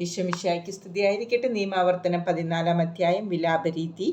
ഈശ്വമിശായ്ക്ക് സ്തുതിയായിരിക്കട്ടെ. നിയമാവർത്തനം പതിനാലാം അധ്യായം വിലാപരീതി.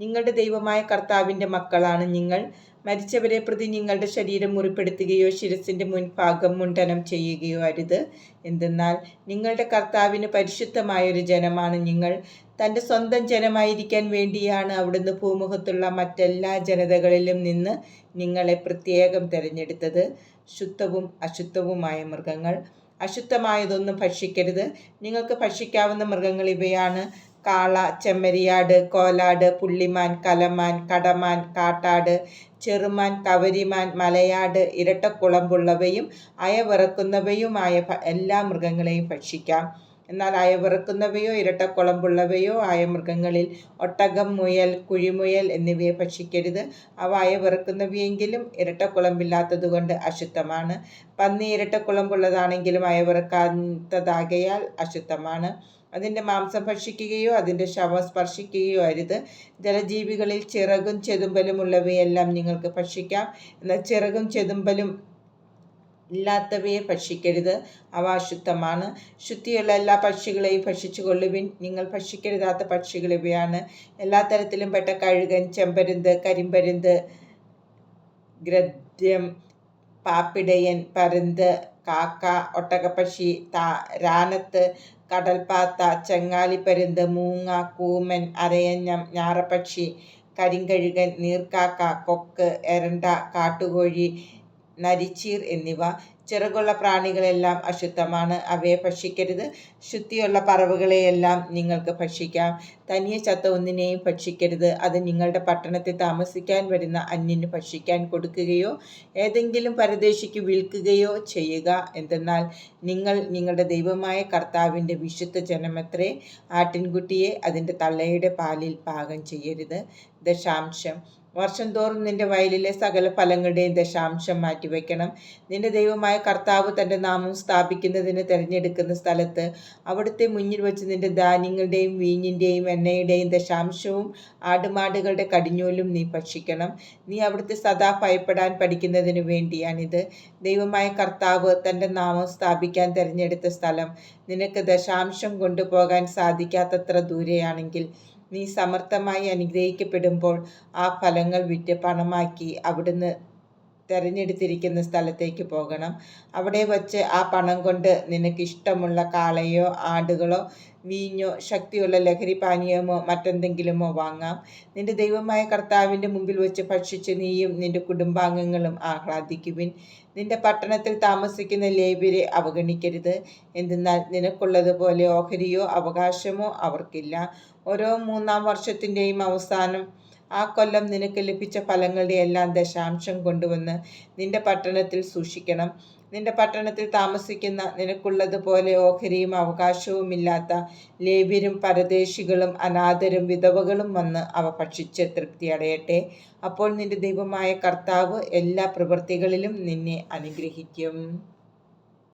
നിങ്ങളുടെ ദൈവമായ കർത്താവിന്റെ മക്കളാണ് നിങ്ങൾ. മരിച്ചവരെ പ്രതി നിങ്ങളുടെ ശരീരം മുറിപ്പെടുത്തുകയോ ശിരസിന്റെ മുൻഭാഗം മുണ്ടനം ചെയ്യുകയോ അരുത്. എന്തെന്നാൽ നിങ്ങളുടെ കർത്താവിന് പരിശുദ്ധമായൊരു ജനമാണ് നിങ്ങൾ. തന്റെ സ്വന്തം ജനമായിരിക്കാൻ വേണ്ടിയാണ് അവിടുന്ന് ഭൂമുഖത്തുള്ള മറ്റെല്ലാ ജനതകളിലും നിന്ന് നിങ്ങളെ പ്രത്യേകം തിരഞ്ഞെടുത്തത്. ശുദ്ധവും അശുദ്ധവുമായ മൃഗങ്ങൾ. അശുദ്ധമായതൊന്നും ഭക്ഷിക്കരുത്. നിങ്ങൾക്ക് ഭക്ഷിക്കാവുന്ന മൃഗങ്ങൾ ഇവയാണ്. കാള ചെമ്മരിയാട് കോലാട് പുള്ളിമാൻ കലമാൻ കടമാൻ കാട്ടാട് ചെറുമാൻ കവരിമാൻ മലയാട് ഇരട്ടക്കുളമ്പുള്ളവയും അയവിറക്കുന്നവയുമായ എല്ലാ മൃഗങ്ങളെയും ഭക്ഷിക്കാം. എന്നാൽ അയവിറക്കുന്നവയോ ഇരട്ടക്കുളമ്പുള്ളവയോ ആയ മൃഗങ്ങളിൽ ഒട്ടകം മുയൽ കുഴിമുയൽ എന്നിവയെ ഭക്ഷിക്കരുത്. അവ അയവിറക്കുന്നവയെങ്കിലും ഇരട്ടക്കുളമ്പില്ലാത്തതുകൊണ്ട് അശുദ്ധമാണ്. പന്നി ഇരട്ടക്കുളമ്പുള്ളതാണെങ്കിലും അയവിറക്കാത്തതാകയാൽ അശുദ്ധമാണ്. അതിന്റെ മാംസം ഭക്ഷിക്കുകയോ അതിന്റെ ശവം സ്പർശിക്കുകയോ അരുത്. ജലജീവികളിൽ ചിറകും ചെതുമ്പലും ഉള്ളവയെല്ലാം നിങ്ങൾക്ക് ഭക്ഷിക്കാം. എന്നാൽ ചിറകും ചെതുമ്പലും ഇല്ലാത്തവയെ ഭക്ഷിക്കരുത്. അവ അശുദ്ധമാണ്. ശുദ്ധിയുള്ള എല്ലാ പക്ഷികളെയും ഭക്ഷിച്ചു കൊള്ളുവിൻ നിങ്ങൾ ഭക്ഷിക്കരുതാത്ത പക്ഷികൾ ഇവയാണ്. എല്ലാ തരത്തിലും പെട്ട കഴുകൻ ചെമ്പരുന്ത് കരിമ്പരുന്ത് ഗ്രദ്യം പാപ്പിടയൻ പരുന്ത് കാക്ക ഒട്ടകപ്പക്ഷി താ രാനത്ത് കടൽപ്പാത്ത ചെങ്ങാലിപ്പരുന്ത് മൂങ്ങ കൂമൻ അരയഞ്ഞം ഞാറപ്പക്ഷി കരിങ്കഴുകൻ നീർക്കാക്ക കൊക്ക് എരണ്ട കാട്ടുകോഴി നരിച്ചീർ എന്നിവ. ചിറകുള്ള പ്രാണികളെല്ലാം അശുദ്ധമാണ്. അവയെ ഭക്ഷിക്കരുത്. ശുദ്ധിയുള്ള പറവുകളെയെല്ലാം നിങ്ങൾക്ക് ഭക്ഷിക്കാം. തനിയെ ചത്ത ഒന്നിനെയും ഭക്ഷിക്കരുത്. അത് നിങ്ങളുടെ പട്ടണത്തിൽ താമസിക്കാൻ വരുന്ന അന്യന് ഭക്ഷിക്കാൻ കൊടുക്കുകയോ ഏതെങ്കിലും പരദേശിക്ക് വിൽക്കുകയോ ചെയ്യുക. എന്തെന്നാൽ നിങ്ങൾ നിങ്ങളുടെ ദൈവമായ കർത്താവിന്റെ വിശുദ്ധ ജനമത്രേ ആട്ടിൻകുട്ടിയെ അതിന്റെ തള്ളയുടെ പാലിൽ പാകം ചെയ്യരുത്. ദശാംശം. വർഷം തോറും നിന്റെ വയലിലെ സകല ഫലങ്ങളുടെയും ദശാംശം മാറ്റിവെക്കണം. നിന്റെ ദൈവമായ കർത്താവ് തന്റെ നാമം സ്ഥാപിക്കുന്നതിന് തിരഞ്ഞെടുക്കുന്ന സ്ഥലത്ത് അവിടുത്തെ മുന്നിൽ വെച്ച് നിന്റെ ധാന്യങ്ങളുടെയും വീഞ്ഞിന്റെയും എണ്ണയുടെയും ദശാംശവും ആടുമാടുകളുടെ കടിഞ്ഞൂലും നീ ഭക്ഷിക്കണം. നീ അവിടുത്തെ സദാ ഭയപ്പെടാൻ പഠിക്കുന്നതിന് വേണ്ടിയാണിത്. ദൈവമായ കർത്താവ് തന്റെ നാമം സ്ഥാപിക്കാൻ തിരഞ്ഞെടുത്ത സ്ഥലം. നിനക്ക് ദശാംശം കൊണ്ടുപോകാൻ സാധിക്കാത്തത്ര ദൂരെയാണെങ്കിൽ നീ സമർത്ഥമായി അനുഗ്രഹിക്കപ്പെടുമ്പോൾ ആ ഫലങ്ങൾ വിറ്റ് പണമാക്കി അവിടുന്ന് തിരഞ്ഞെടുത്തിരിക്കുന്ന സ്ഥലത്തേക്ക് പോകണം. അവിടെ വച്ച് ആ പണം കൊണ്ട് നിനക്ക് ഇഷ്ടമുള്ള കാളയോ ആടുകളോ വീഞ്ഞോ ശക്തിയുള്ള ലഹരി പാനീയമോ മറ്റെന്തെങ്കിലുമോ വാങ്ങാം. നിന്റെ ദൈവമായ കർത്താവിന്റെ മുമ്പിൽ വെച്ച് ഭക്ഷിച്ച് നീയും നിന്റെ കുടുംബാംഗങ്ങളും ആഹ്ലാദിക്കുവിൻ. നിന്റെ പട്ടണത്തിൽ താമസിക്കുന്ന ലേബിരെ അവഗണിക്കരുത്. എന്തെന്നാൽ നിനക്കുള്ളതുപോലെ ഓഹരിയോ അവകാശമോ അവർക്കില്ല. ഓരോ മൂന്നാം വർഷത്തിന്റെയും അവസാനം ആ കൊല്ലം നിനക്ക് ലഭിച്ച ഫലങ്ങളുടെ എല്ലാം ദശാംശം കൊണ്ടുവന്ന് നിന്റെ പട്ടണത്തിൽ സൂക്ഷിക്കണം. നിന്റെ പട്ടണത്തിൽ താമസിക്കുന്ന നിനക്കുള്ളതുപോലെ ഓഹരിയും അവകാശവുമില്ലാത്ത ലേവ്യരും പരദേശികളും അനാഥരും വിധവകളും വന്ന് അവ ഭക്ഷിച്ച് തൃപ്തി അടയട്ടെ. അപ്പോൾ നിന്റെ ദൈവമായ കർത്താവ് എല്ലാ പ്രവൃത്തികളിലും നിന്നെ അനുഗ്രഹിക്കും.